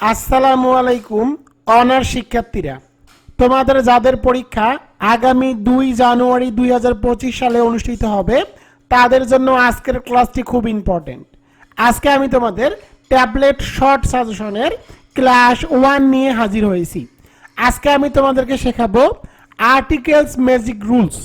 আসসালামু আলাইকুম, অনার শিক্ষার্থীরা। তোমাদের যাদের পরীক্ষা আগামী দুই জানুয়ারি দুই হাজার পঁচিশ সালে অনুষ্ঠিত হবে, তাদের জন্য আজকের ক্লাসটি খুব ইম্পর্টেন্ট আজকে আমি তোমাদের ট্যাবলেট শর্ট সাজেশনের ক্লাস ওয়ান নিয়ে হাজির হয়েছি। আজকে আমি তোমাদেরকে শেখাবো আর্টিকেলস ম্যাজিক রুলস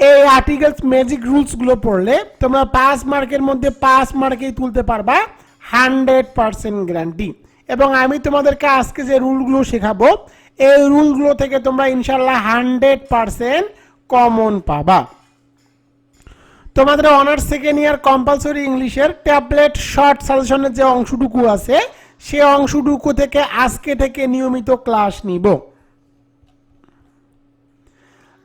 এই আর্টিকেলস ম্যাজিক রুলসগুলো পড়লে তোমরা পাঁচ মার্কের মধ্যে পাঁচ মার্কেই তুলতে পারবা হান্ড্রেড পার্সেন্ট গ্যারান্টি এবং আমি তোমাদেরকে আজকে যে রুলগুলো শেখাবো, এই রুলগুলো থেকে তোমরা ইনশাল্লাহ হান্ড্রেড পার্সেন্ট কমন পাবা। তোমাদের অনার্স সেকেন্ড ইয়ার কম্পালসরি ইংলিশের ট্যাবলেট শর্ট সাজেশনের যে অংশটুকু আছে, সে অংশটুকু থেকে আজকে থেকে নিয়মিত ক্লাস নিব।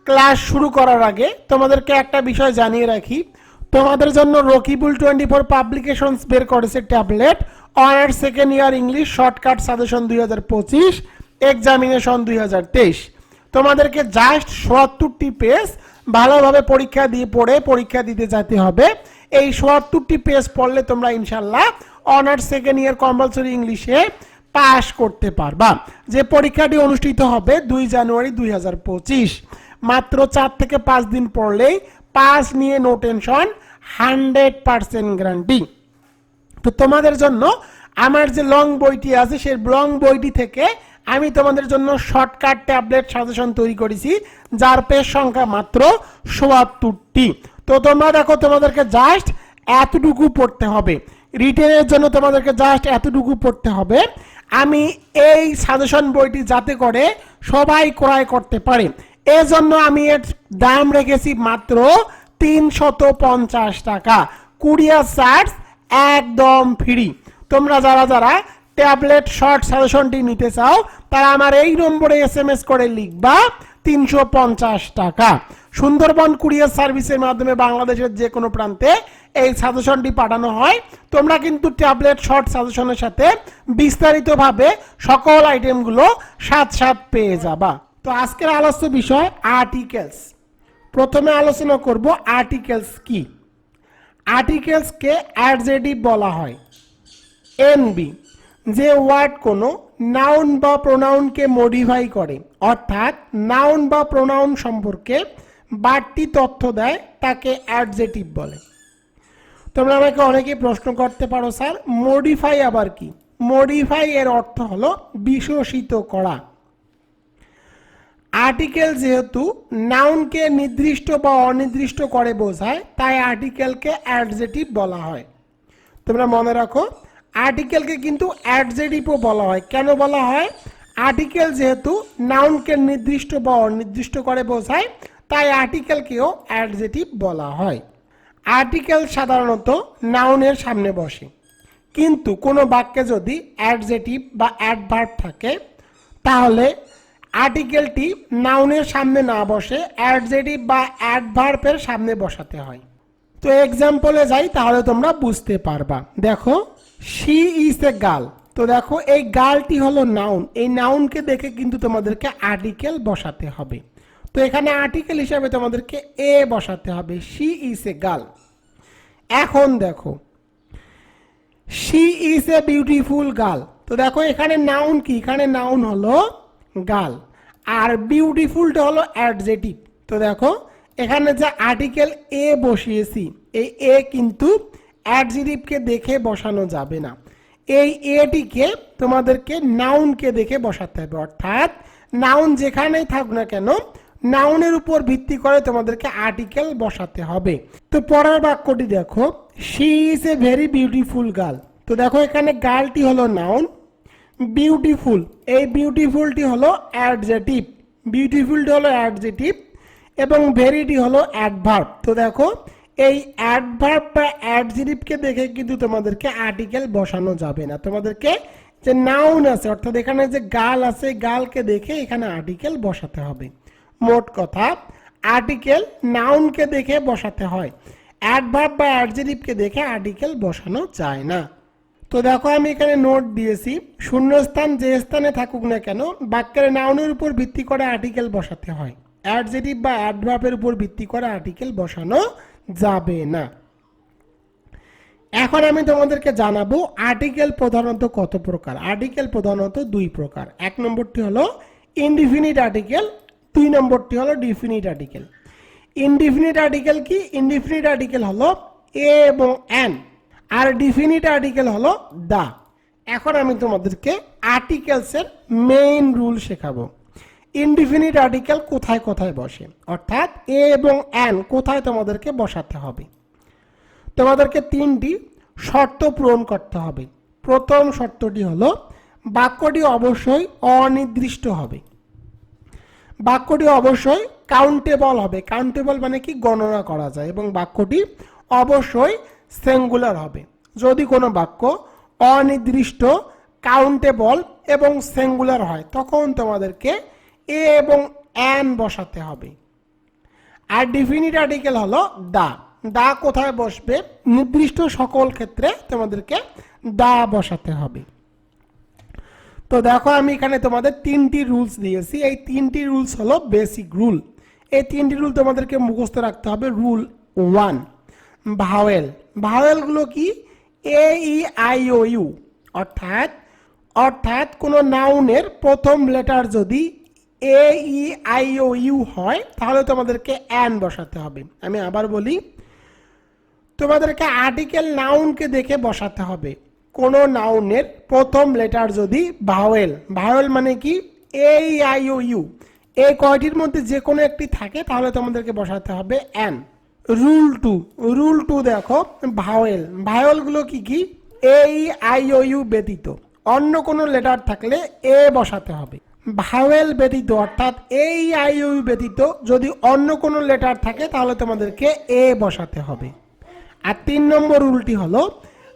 ক্লাস শুরু করার আগে তোমাদেরকে একটা বিষয় জানিয়ে রাখি। তোমাদের জন্য রকিবুল টোয়েন্টি ফোর পাবলিকেশনস বের করেছে tablet honours second year English shortcut suggestion দুই হাজার পঁচিশ এক্সামিনেশন দুই হাজার তেইশ তোমাদেরকে জাস্ট সত্তরটি পেজ ভালোভাবে পরীক্ষা দিয়ে পড়ে পরীক্ষা দিতে যেতে হবে। এই সত্তরটি পেজ পড়লে তোমরা ইনশাল্লাহ অনার্স সেকেন্ড ইয়ার কম্পালসরি ইংলিশে পাশ করতে পারবা। যে পরীক্ষাটি অনুষ্ঠিত হবে দুই জানুয়ারি দুই হাজার পঁচিশ। মাত্র চার থেকে পাঁচ দিন পড়লেই পাস নিয়ে no tension hundred percent guarantee তো তোমাদের জন্য আমার যে লং বইটি আছে, সেই লং বইটি থেকে আমি তোমাদের জন্য শর্টকাট ট্যাবলেট সাজেশন তৈরি করেছি, যার পেজ সংখ্যা মাত্র সোয়াত্তরটি তো তোমরা দেখো, তোমাদেরকে জাস্ট এতটুকু পড়তে হবে। রিটেনের জন্য তোমাদেরকে জাস্ট এতটুকু পড়তে হবে। আমি এই সাজেশন বইটি যাতে করে সবাই ক্রয় করতে পারে। এজন্য আমি এর দাম রেখেছি মাত্র তিনশত পঞ্চাশ টাকা। কুরিয়ার চার্জ একদম ফ্রি তোমরা যারা যারা ট্যাবলেট শর্ট সাজেশনটি নিতে চাও, তারা আমার এই নম্বরে এস এম এস করে লিখবা তিনশো পঞ্চাশ টাকা। সুন্দরবন কুরিয়ার সার্ভিসের মাধ্যমে বাংলাদেশের যে কোনো প্রান্তে এই সাজেশনটি পাঠানো হয়। তোমরা কিন্তু ট্যাবলেট শর্ট সাজেশনের সাথে বিস্তারিতভাবে সকল আইটেমগুলো সাথ সাথ পেয়ে যাবা। তো আজকের আলোচ্য বিষয় আর্টিকেলস প্রথমে আলোচনা করব আর্টিকেলস কি? আর্টিকেলসকে অ্যাডজেটিভ বলা হয়। এনবি যে ওয়ার্ড কোনো নাউন বা প্রোনাউনকে মডিফাই করে, অর্থাৎ নাউন বা প্রোনাউন সম্পর্কে বাড়তি তথ্য দেয়, তাকে অ্যাডজেটিভ বলে। তোমরা আমাকে অনেকেই প্রশ্ন করতে পারো, স্যার মডিফাই আবার কি? মডিফাই এর অর্থ হলো বিশোষিত করা। আর্টিকেল যেহেতু নাউনকে নির্দিষ্ট বা অনির্দিষ্ট করে বোঝায়, তাই আর্টিকেলকে অ্যাডজেটিভ বলা হয়। তোমরা মনে রাখো আর্টিকেলকে কিন্তু অ্যাডজেটিভও বলা হয়। কেন বলা হয়? আর্টিকেল যেহেতু নাউনকে নির্দিষ্ট বা অনির্দিষ্ট করে বোঝায়, তাই আর্টিকেলকেও অ্যাডজেটিভ বলা হয়। আর্টিকেল সাধারণত নাউনের সামনে বসে। কিন্তু কোনো বাক্যে যদি অ্যাডজেটিভ বা অ্যাডভার্ব থাকে, তাহলে আর্টিকেলটি নাউনের সামনে না বসে অ্যাডজেটিভ বা অ্যাডভার্বের সামনে বসাতে হয়। তো এক্সাম্পলে যাই, তাহলে তোমরা বুঝতে পারবা। দেখো শি ইজ এ গার্ল তো দেখো, এই গার্লটি হলো নাউন এই নাউনকে দেখে কিন্তু তোমাদেরকে আর্টিকেল বসাতে হবে। তো এখানে আর্টিকেল হিসাবে তোমাদেরকে এ বসাতে হবে। শি ইজ এ গার্ল এখন দেখো she is a beautiful girl তো দেখো, এখানে নাউন কি? এখানে নাউন হলো গার্ল আর বিউটিফুলটা হলো অ্যাডজেটিভ তো দেখো, এখানে যে আর্টিকেল এ বসিয়েছি, এই এ কিন্তু অ্যাডজেটিভকে দেখে বসানো যাবে না। এই এটিকে তোমাদেরকে নাউনকে দেখে বসাতে হবে। অর্থাৎ নাউন যেখানেই থাকুক না কেন নাউনের উপর ভিত্তি করে তোমাদেরকে আর্টিকেল বসাতে হবে। তো পরের বাক্যটি দেখো she is a very beautiful girl তো দেখো, এখানে গার্লটি হলো নাউন বিউটিফুল এই বিউটিফুলটি হলো অ্যাডজেটিভ বিউটিফুলটি হলো অ্যাডজেটিভ এবং ভেরিটি হলো অ্যাডভার্ব তো দেখো, এই অ্যাডভার্ব বা অ্যাডজেটিভকে দেখে কিন্তু তোমাদেরকে আর্টিকেল বসানো যাবে না। তোমাদেরকে যে নাউন আছে, অর্থাৎ এখানে যে গাল আছে গালকে দেখে এখানে আর্টিকেল বসাতে হবে। মোট কথা আর্টিকেল নাউনকে দেখে বসাতে হয়। অ্যাডভার্ব বা অ্যাডজেটিভকে দেখে আর্টিকেল বসানো যায় না। তো দেখো, আমি এখানে নোট দিয়েছি। শূন্যস্থান যে স্থানে থাকুক না কেন, বাক্যের নাউনের উপর ভিত্তি করে আর্টিকেল বসাতে হয়। অ্যাডজেটিভ বা অ্যাডভার্বের উপর ভিত্তি করে আর্টিকেল বসানো যাবে না। এখন আমি তোমাদেরকে জানাব আর্টিকেল প্রধানত কত প্রকার? আর্টিকেল প্রধানত দুই প্রকার। এক নম্বরটি হলো ইনডিফিনিট আর্টিকেল দুই নম্বরটি হলো ডিফিনিট আর্টিকেল ইনডিফিনিট আর্টিকেল কি? ইনডিফিনিট আর্টিকেল হলো এ এবং এন আর ডিফিনিট আর্টিকেল হলো দা এখন আমি তোমাদেরকে আর্টিকেলসের মেইন রুল শেখাবো। ইনডিফিনিট আর্টিকেল কোথায় কোথায় বসে? অর্থাৎ এ এবং এন কোথায় তোমাদেরকে বসাতে হবে? তোমাদেরকে তিনটি শর্ত পূরণ করতে হবে। প্রথম শর্তটি হলো, বাক্যটি অবশ্যই অনির্দিষ্ট হবে। বাক্যটি অবশ্যই কাউন্টেবল হবে। কাউন্টেবল মানে কি? গণনা করা যায় এবং বাক্যটি অবশ্যই সিঙ্গুলার হবে। যদি কোনো বাক্য অনির্দিষ্ট কাউন্টেবল এবং সিঙ্গুলার হয়, তখন তোমাদেরকে এ এবং অ্যান বসাতে হবে। আর ডিফিনিট আর্টিকেল হলো দা। দা কোথায় বসবে? নির্দিষ্ট সকল ক্ষেত্রে তোমাদেরকে দা বসাতে হবে। তো দেখো, আমি এখানে তোমাদের তিনটি রুলস দিয়েছি। এই তিনটি রুলস হলো বেসিক রুল এই তিনটি রুল তোমাদেরকে মুখস্থ রাখতে হবে। Rule one vowel. ভাওয়েলগুলো কি? এ ই আই ও ইউ অর্থাৎ অর্থাৎ কোনো নাউনের প্রথম লেটার যদি এ ই আই ও ইউ হয়, তাহলে তোমাদেরকে অ্যান বসাতে হবে। আমি আবার বলি, তোমাদেরকে আর্টিকেল নাউনকে দেখে বসাতে হবে। কোনো নাউনের প্রথম লেটার যদি ভাওয়েল। ভাওয়েল মানে কি? এ ই আই ও ইউ এই কয়টির মধ্যে যে কোনো একটি থাকে, তাহলে তোমাদেরকে বসাতে হবে an rule two rule two দেখো, ভাওয়েল। ভাওয়েলগুলো কি কি? এ আই ও ইউ ব্যতীত। অন্য কোনো লেটার থাকলে এ বসাতে হবে। ভাওয়েল ব্যতীত, অর্থাৎ এ আই ও ইউ ব্যতীত, যদি অন্য কোনো লেটার থাকে, তাহলে তোমাদেরকে এ বসাতে হবে। আর তিন নম্বর রুলটি হলো,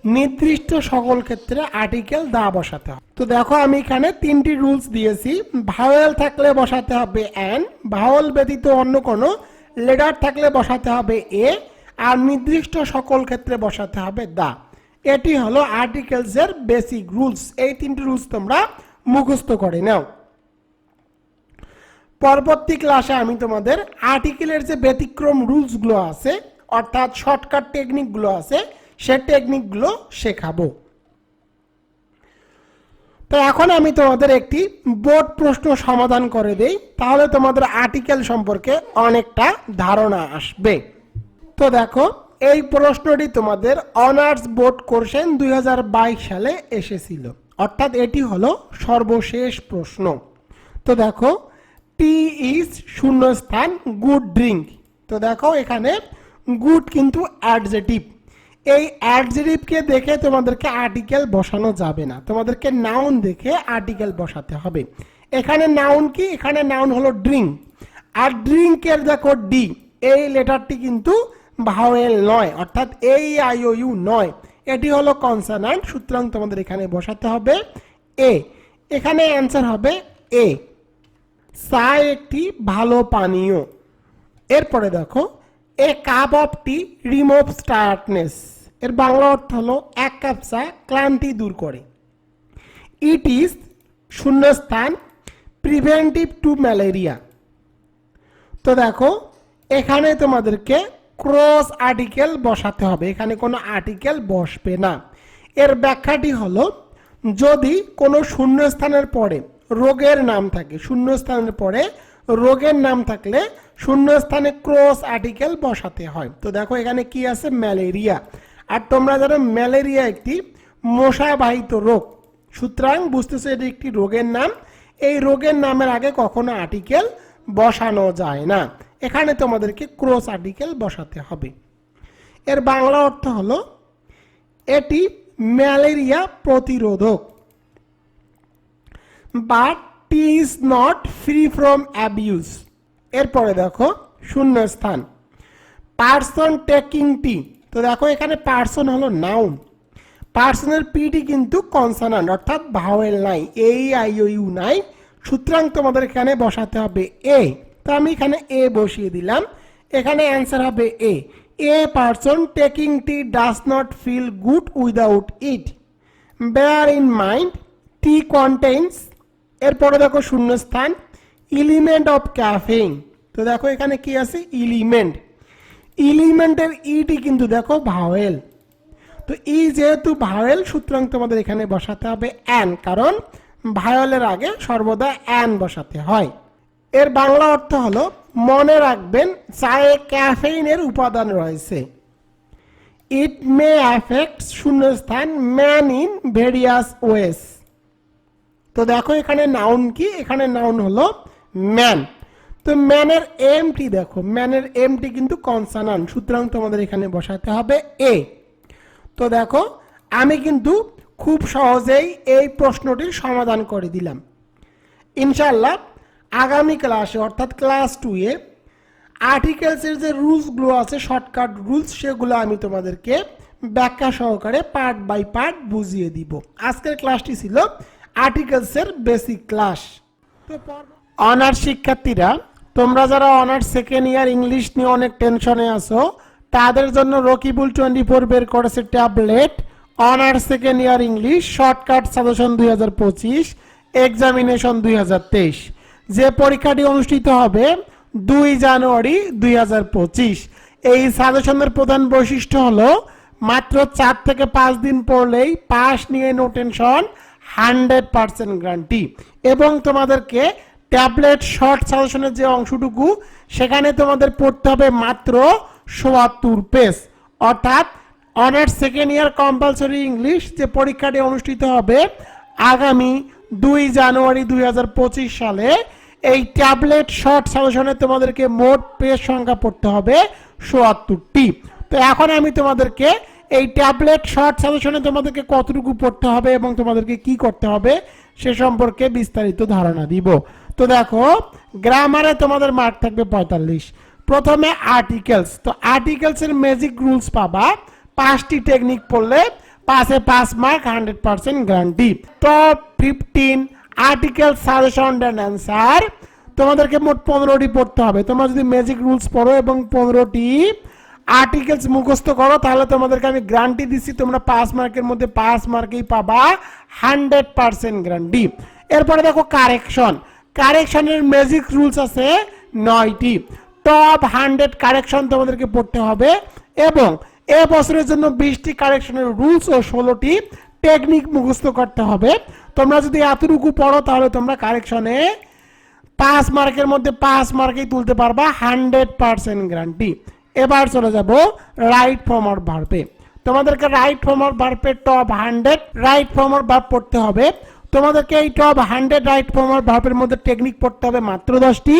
নির্দিষ্ট সকল ক্ষেত্রে আর্টিকেল দা বসাতে হবে। তো দেখো, আমি এখানে তিনটি রুলস দিয়েছি। ভাওয়েল থাকলে বসাতে হবে অ্যান ভাওয়েল ব্যতীত অন্য কোনো লেটার থাকলে বসাতে হবে এ, আর নির্দিষ্ট সকল ক্ষেত্রে বসাতে হবে দা। এটি হলো আর্টিকেলসের বেসিক রুলস এই তিনটি রুলস তোমরা মুখস্থ করে নাও। পরবর্তী ক্লাসে আমি তোমাদের আর্টিকেলের যে ব্যতিক্রম রুলসগুলো আছে, অর্থাৎ শর্টকাট টেকনিকগুলো আছে, সে টেকনিকগুলো শেখাবো। তো এখন আমি তোমাদের একটি বোর্ড প্রশ্ন সমাধান করে দেই, তাহলে তোমাদের আর্টিকেল সম্পর্কে অনেকটা ধারণা আসবে। তো দেখো, এই প্রশ্নটি তোমাদের অনার্স বোর্ড কোর্সেন দুই হাজার বাইশ সালে এসেছিল। অর্থাৎ এটি হলো সর্বশেষ প্রশ্ন। তো দেখো টি ইজ শূন্যস্থান গুড ড্রিঙ্ক তো দেখো, এখানে গুড কিন্তু অ্যাডজেটিভ এই অ্যাডজেটিভকে দেখে তোমাদেরকে আর্টিকেল বসানো যাবে না। তোমাদেরকে নাউন দেখে আর্টিকেল বসাতে হবে। এখানে নাউন কি? এখানে নাউন হলো ড্রিঙ্ক আর ড্রিঙ্কের দেখো ডি এই লেটারটি কিন্তু ভাওয়েল নয়, অর্থাৎ এই আইও ইউ নয়। এটি হলো কনসানান্ট সুতরাং তোমাদের এখানে বসাতে হবে এ এখানে অ্যান্সার হবে এ চা একটি ভালো পানীয়। এরপরে দেখো a cup of tea removes tiredness এর বাংলা অর্থ হলো এক কাপ চা ক্লান্তি দূর করে। ইট ইজ শূন্যস্থান প্রিভেন্টিভ টু ম্যালেরিয়া তো দেখো, এখানে তোমাদেরকে ক্রস আর্টিকেল বসাতে হবে। এখানে কোনো আর্টিকেল বসবে না। এর ব্যাখ্যাটি হলো, যদি কোনো শূন্যস্থানের পরে রোগের নাম থাকে, শূন্যস্থানের পরে রোগের নাম থাকলে শূন্যস্থানে ক্রস আর্টিকেল বসাতে হয়। তো দেখো এখানে কি আছে? ম্যালেরিয়া আর তোমরা জানো, ম্যালেরিয়া একটি মশাবাহিত রোগ। সুতরাং বুঝতেছো এটি একটি রোগের নাম। এই রোগের নামের আগে কখনো আর্টিকেল বসানো যায় না। এখানে তোমাদেরকে ক্রস আর্টিকেল বসাতে হবে। এর বাংলা অর্থ হলো, এটি ম্যালেরিয়া প্রতিরোধক। But tea is not free from abuse এরপরে দেখো, শূন্যস্থান। পার্সন টেকিং টি তো দেখো, এখানে পার্সন হলো নাউন পার্সনের পিটি কিন্তু কনসানান্ট অর্থাৎ ভাওয়েল নাই এই আই ও ইউ নাই। সুতরাং তোমাদের এখানে বসাতে হবে এ তো আমি এখানে এ বসিয়ে দিলাম। এখানে অ্যান্সার হবে a a person taking tea does not feel good without it bear in mind tea contains এরপরে দেখো শূন্যস্থান ইলিমেন্ট অফ ক্যাফেইন তো দেখো এখানে কি আছে? ইলিমেন্ট ইলিমেন্টের ইটি কিন্তু দেখো ভাওয়েল তো ই যেহেতু ভাওয়েল সুতরাং তোমাদের এখানে বসাতে হবে অ্যান কারণ ভায়োলের আগে সর্বদা অ্যান বসাতে হয়। এর বাংলা অর্থ হলো, মনে রাখবেন, চায়ে ক্যাফেইনের উপাদান রয়েছে। ইট মে অ্যাফেক্ট শূন্যস্থান ম্যান ইন ভেরিয়াস ওয়েস তো দেখো এখানে নাউন কি? এখানে নাউন হলো ম্যান তো ম্যানের এমটি দেখো, ম্যানের এমটি কিন্তু কনসানান সুতরাং তোমাদের এখানে বসাতে হবে এ তো দেখো, আমি কিন্তু খুব সহজেই এই প্রশ্নটির সমাধান করে দিলাম। ইনশাল্লাহ আগামী ক্লাসে অর্থাৎ ক্লাস টুয়ে আর্টিকেলসের যে রুলসগুলো আছে শর্টকাট রুলস সেগুলো আমি তোমাদেরকে ব্যাখ্যা সহকারে পার্ট বাই পার্ট বুঝিয়ে দিব। আজকের ক্লাসটি ছিল আর্টিকেলসের বেসিক ক্লাস অনার্স শিক্ষার্থীরা তোমরা যারা অনার্স সেকেন্ড ইয়ার ইংলিশ নিয়ে অনেক টেনশনে আছো, তাদের জন্য রকিবুল টোয়েন্টি ফোর বের করেছে tablet honours second year English shortcut suggestion দুই হাজার পঁচিশ এক্সামিনেশন দুই হাজার তেইশ। যে পরীক্ষাটি অনুষ্ঠিত হবে দুই জানুয়ারি দুই হাজার পঁচিশ। এই সাজেশনের প্রধান বৈশিষ্ট্য হলো, মাত্র চার থেকে পাঁচ দিন পড়লেই পাস নিয়ে no tension hundred percent guarantee এবং তোমাদেরকে ট্যাবলেট শর্ট সাজেশনের যে অংশটুকু, সেখানে তোমাদের পড়তে হবে মাত্র সোয়াত্তর পেজ। অর্থাৎ honours second year compulsory English যে পরীক্ষাটি অনুষ্ঠিত হবে আগামী দুই জানুয়ারি দুই হাজার পঁচিশ সালে, এই ট্যাবলেট শর্ট সাজেশনে তোমাদেরকে মোট পেজ সংখ্যা পড়তে হবে সোয়াত্তরটি তো এখন আমি তোমাদেরকে এই ট্যাবলেট শর্ট সাজেশনে তোমাদেরকে কতটুকু পড়তে হবে এবং তোমাদেরকে কি করতে হবে, সে সম্পর্কে বিস্তারিত ধারণা দিব। তো দেখো গ্রামারে তোমাদের মার্ক থাকবে পঁয়তাল্লিশ। প্রথমে আর্টিকেলস তো আর্টিকেলসের ম্যাজিক রুলস পাবা। পাঁচটি টেকনিক পড়লে পাশে পাঁচ mark hundred percent guarantee top fifteen article suggestion and answer তোমাদেরকে মোট পনেরোটি পড়তে হবে। তোমরা যদি ম্যাজিক রুলস পড়ো এবং পনেরোটি আর্টিকেলস মুখস্থ করো, তাহলে তোমাদেরকে আমি গ্যারান্টি দিচ্ছি, তোমরা পাঁচ মার্কের মধ্যে পাঁচ মার্কেই পাবা হান্ড্রেড পার্সেন্ট গ্যারান্টি এরপরে দেখো কারেকশন কারেকশনের ম্যাজিক রুলস আছে নয়টি। টপ হান্ড্রেড কারেকশন তোমাদেরকে পড়তে হবে এবং এ বছরের জন্য বিশটি কারেকশনের রুলস ও ষোলোটি টেকনিক মুখস্থ করতে হবে। তোমরা যদি এতটুকু পড়ো তাহলে তোমরা কারেকশনে পাঁচ মার্কের মধ্যে পাঁচ মার্কেই তুলতে পারবা, হান্ড্রেড পার্সেন্ট গ্যারান্টি। এবার চলে যাব রাইট ফর্মার ভার্পে তোমাদেরকে right form of ভার্পের top hundred, right form of verb পড়তে হবে। তোমাদেরকে এই টপ হান্ড্রেড রাইট ফর্মার ভার্বের মধ্যে টেকনিক পড়তে হবে মাত্র দশটি,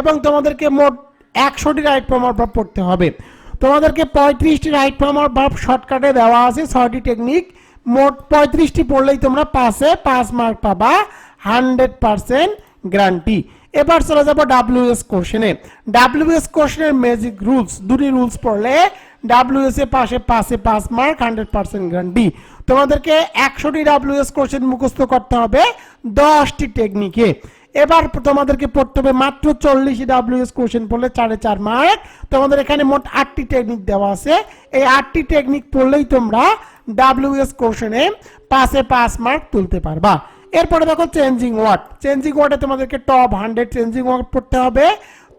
এবং তোমাদেরকে মোট একশোটি রাইট ফর্মার ভার্ব পড়তে হবে। তোমাদেরকে পঁয়ত্রিশটি রাইট ফর্মার ভার্ব শর্টকাটে দেওয়া আছে, ছয়টি টেকনিক মোট পঁয়ত্রিশটি পড়লেই তোমরা পাসে পাঁচ মার্ক পাবা হান্ড্রেড পার্সেন্ট গ্যারান্টি এবার চলে যাব ডাব্লিউ ডাব্লিউএস কোশ্চেনে ডাব্লিউএস কোশ্চেনের ম্যাজিক রুলস দুটি রুলস পড়লে ডাব্লিউএস এ পাশে পাশে পাঁচ মার্ক হান্ড্রেড পার্সেন্ট গ্যারান্টি তোমাদেরকে একশোটি ডাব্লিউএস কোশ্চেন মুখস্থ করতে হবে, দশটি টেকনিকে এবার তোমাদেরকে পড়তে হবে মাত্র চল্লিশ ডাব্লিউএস কোশ্চেন পড়লে চারে চার মার্ক তোমাদের এখানে মোট আটটি টেকনিক দেওয়া আছে। এই আটটি টেকনিক পড়লেই তোমরা ডাব্লিউএস কোশ্চেনে পাশে পাঁচ মার্ক তুলতে পারবা। এরপরে দেখো চেঞ্জিং ওয়ার্ড চেঞ্জিং ওয়ার্ডে তোমাদেরকে টপ হান্ড্রেড চেঞ্জিং ওয়ার্ড পড়তে হবে।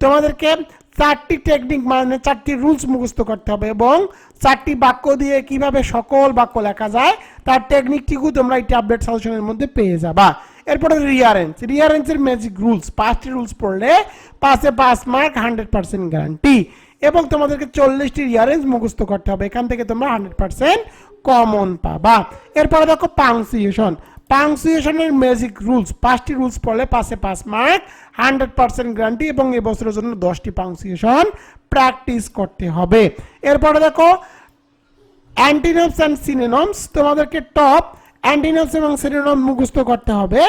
তোমাদেরকে চারটি টেকনিক মানে চারটি রুলস মুখস্থ করতে হবে এবং চারটি বাক্য দিয়ে কীভাবে সকল বাক্য লেখা যায়, তার টেকনিকটিকু তোমরা এই ট্যাবলেট সাজেশনের মধ্যে পেয়ে যাবা। এরপরে রিয়ারেন্স রিয়ারেন্সের ম্যাজিক রুলস পাঁচটি রুলস পড়লে পাঁচে পাঁচ মার্ক হান্ড্রেড পার্সেন্ট গ্যারান্টি এবং তোমাদেরকে চল্লিশটি রিয়ারেন্স মুখস্থ করতে হবে, এখান থেকে তোমরা হান্ড্রেড পার্সেন্ট কমন পাবা। এরপরে দেখো পাংসিয়েশন পাংসুয়েশনের ম্যাজিক রুলস পাঁচটি রুলস পড়লে পাশে পাঁচ মার্ক হান্ড্রেড পার্সেন্ট গ্যারান্টি এবং এবছরের জন্য দশটি পাংসুয়েশন প্র্যাকটিস করতে হবে। এরপরে দেখো অ্যান্টিনমস অ্যান্ড সিনেনমস তোমাদেরকে টপ অ্যান্টিনমস এবং সিনেনম মুখস্থ করতে হবে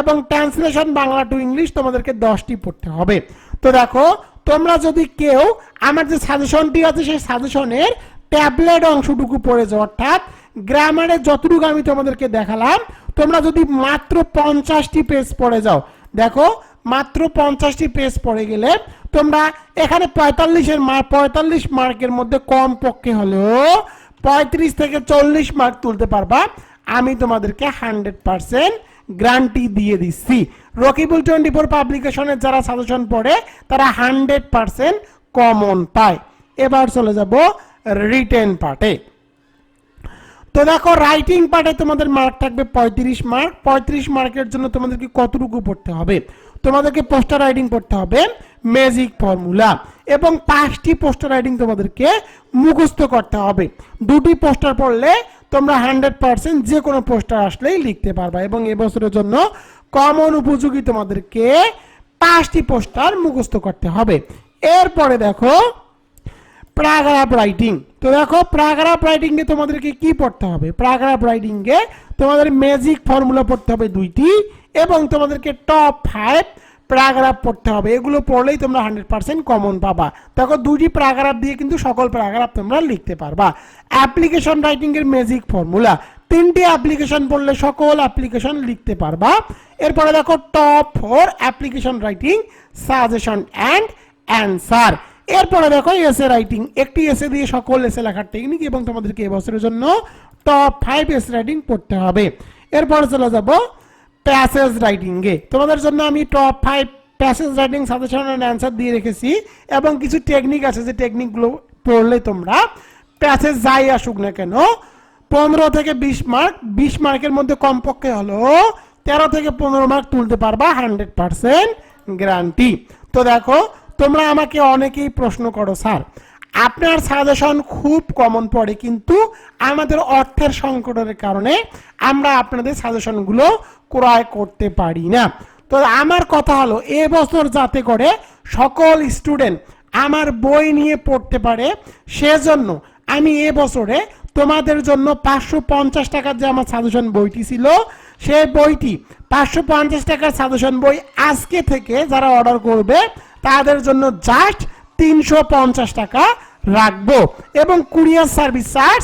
এবং ট্রান্সলেশন বাংলা টু ইংলিশ তোমাদেরকে দশটি পড়তে হবে। তো দেখো, তোমরা যদি কেউ আমার যে সাজেশনটি আছে, সেই সাজেশনের ট্যাবলেট অংশটুকু পড়েছো অর্থাৎ গ্রামারের যতটুকু আমি তোমাদেরকে দেখালাম, তোমরা যদি মাত্র পঞ্চাশটি পেজ পড়ে যাও, দেখো, মাত্র পঞ্চাশটি পেজ পড়ে গেলে তোমরা এখানে পঁয়তাল্লিশের মার্ক পঁয়তাল্লিশ মার্কের মধ্যে কম পক্ষে হলেও পঁয়ত্রিশ থেকে চল্লিশ মার্ক তুলতে পারবা। আমি তোমাদেরকে হান্ড্রেড পার্সেন্ট গ্রান্টি দিয়ে দিচ্ছি। রকিবুল টোয়েন্টি ফোর পাবলিকেশনের যারা সাজেশন পড়ে, তারা হান্ড্রেড পার্সেন্ট কমন পায়। এবার চলে যাব রিটেন পার্টে তো দেখো রাইটিং পার্টে তোমাদের মার্ক থাকবে পঁয়ত্রিশ মার্ক পঁয়ত্রিশ মার্কের জন্য তোমাদেরকে কতটুকু পড়তে হবে? তোমাদেরকে পোস্টার রাইটিং পড়তে হবে ম্যাজিক ফর্মুলা এবং পাঁচটি পোস্টার রাইটিং তোমাদেরকে মুখস্থ করতে হবে। দুটি পোস্টার পড়লে তোমরা হান্ড্রেড পার্সেন্ট যে কোনো পোস্টার আসলেই লিখতে পারবা। এবং এবছরের জন্য কমন উপযোগী তোমাদেরকে পাঁচটি পোস্টার মুখস্থ করতে হবে। এরপরে দেখো প্রাগ্রাফ রাইটিং তো দেখো প্রাগ্রাফ রাইটিং এ তোমাদেরকে কি পড়তে হবে? প্রাগ্রাফ রাইটিং এ তোমাদের ম্যাজিক ফর্মুলা পড়তে হবে দুইটি এবং তোমাদেরকে টপ ফাইভ প্যারাগ্রাফ পড়তে হবে। এগুলো পড়লেই তোমরা হান্ড্রেড পার্সেন্ট কমন পাবা। দেখো, দুইটি প্যারাগ্রাফ দিয়ে কিন্তু সকল প্যারাগ্রাফ তোমরা লিখতে পারবা। অ্যাপ্লিকেশন রাইটিং এর ম্যাজিক ফর্মুলা তিনটি অ্যাপ্লিকেশন পড়লে সকল অ্যাপ্লিকেশন লিখতে পারবা। এরপরে দেখো top four application writing suggestion and answer এরপরে দেখো এসে রাইটিং একটি এসে দিয়ে সকল এসে লেখার টেকনিক এবং তোমাদেরকে এবছরের জন্য টপ ফাইভ এসে রাইটিং পড়তে হবে। এরপরে চলে যাব প্যাসেজ রাইটিংয়ে তোমাদের জন্য আমি top five passage writing suggestion and answer দিয়ে রেখেছি এবং কিছু টেকনিক আছে, যে টেকনিকগুলো পড়লে তোমরা প্যাসেজ যাই আসুক না কেন, পনেরো থেকে বিশ মার্ক বিশ মার্কের মধ্যে কমপক্ষে হলো তেরো থেকে পনেরো মার্ক তুলতে পারবা হান্ড্রেড পার্সেন্ট গ্যারান্টি তো দেখো তোমরা আমাকে অনেকেই প্রশ্ন করো, স্যার। আপনার সাজেশন খুব কমন পড়ে, কিন্তু আমাদের অর্থের সংকটের কারণে আমরা আপনাদের সাজেশনগুলো ক্রয় করতে পারি না। তো আমার কথা হলো এবছর যাতে করে সকল স্টুডেন্ট আমার বই নিয়ে পড়তে পারে, সেজন্য আমি এবছরে তোমাদের জন্য পাঁচশো পঞ্চাশ টাকার যে আমার সাজেশন বইটি ছিল, সেই বইটি পাঁচশো পঞ্চাশ টাকার সাজেশন বই আজকে থেকে যারা অর্ডার করবে তাদের জন্য জাস্ট তিনশো পঞ্চাশ টাকা রাখব। এবং কুরিয়ার সার্ভিস চার্জ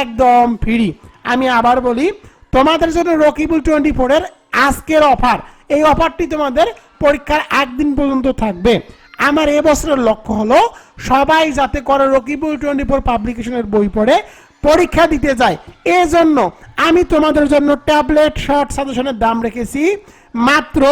একদম ফ্রি। আমি আবার বলি, তোমাদের জন্য রকিবুল টোয়েন্টি ফোরের আজকের অফার। এই অফারটি তোমাদের পরীক্ষার একদিন পর্যন্ত থাকবে। আমার এবছরের লক্ষ্য হলো সবাই যাতে করে রকিবুল টোয়েন্টি ফোর পাবলিকেশনের বই পড়ে, পরীক্ষা দিতে যায়। এজন্য আমি তোমাদের জন্য ট্যাবলেট শর্ট সাজেশনের দাম রেখেছি মাত্র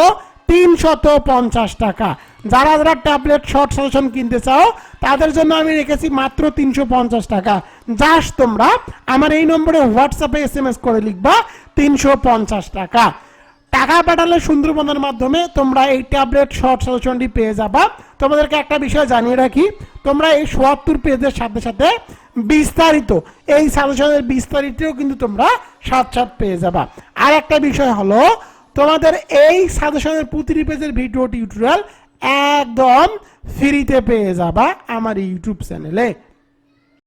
তিনশত পঞ্চাশ টাকা। যারা যারা ট্যাবলেট শর্ট সাজেশন কিনতে চাও, তাদের জন্য আমি রেখেছি মাত্র তিনশো পঞ্চাশ টাকা। জাস্ট তোমরা, আমার এই নম্বরে হোয়াটসঅ্যাপে এস এম এস করে লিখবা, তিনশো পঞ্চাশ টাকা। টাকা পাঠালে সুন্দরবনের মাধ্যমে তোমরা এই ট্যাবলেট শর্ট সাজেশনটি পেয়ে যাবা। তোমাদেরকে একটা বিষয় জানিয়ে রাখি, তোমরা এই সোয়াত্তর পেজের সাথে সাথে বিস্তারিত, এই সাজেশনের বিস্তারিতও কিন্তু তোমরা সাত সাত পেয়ে যাবা। আর একটা বিষয় হলো, তোমাদের এই সাজেশনের প্রতিটি পেজের ভিডিও টিউটোরিয়াল একদম ফ্রিতে পেয়ে যাবা আমার ইউটিউব চ্যানেলে।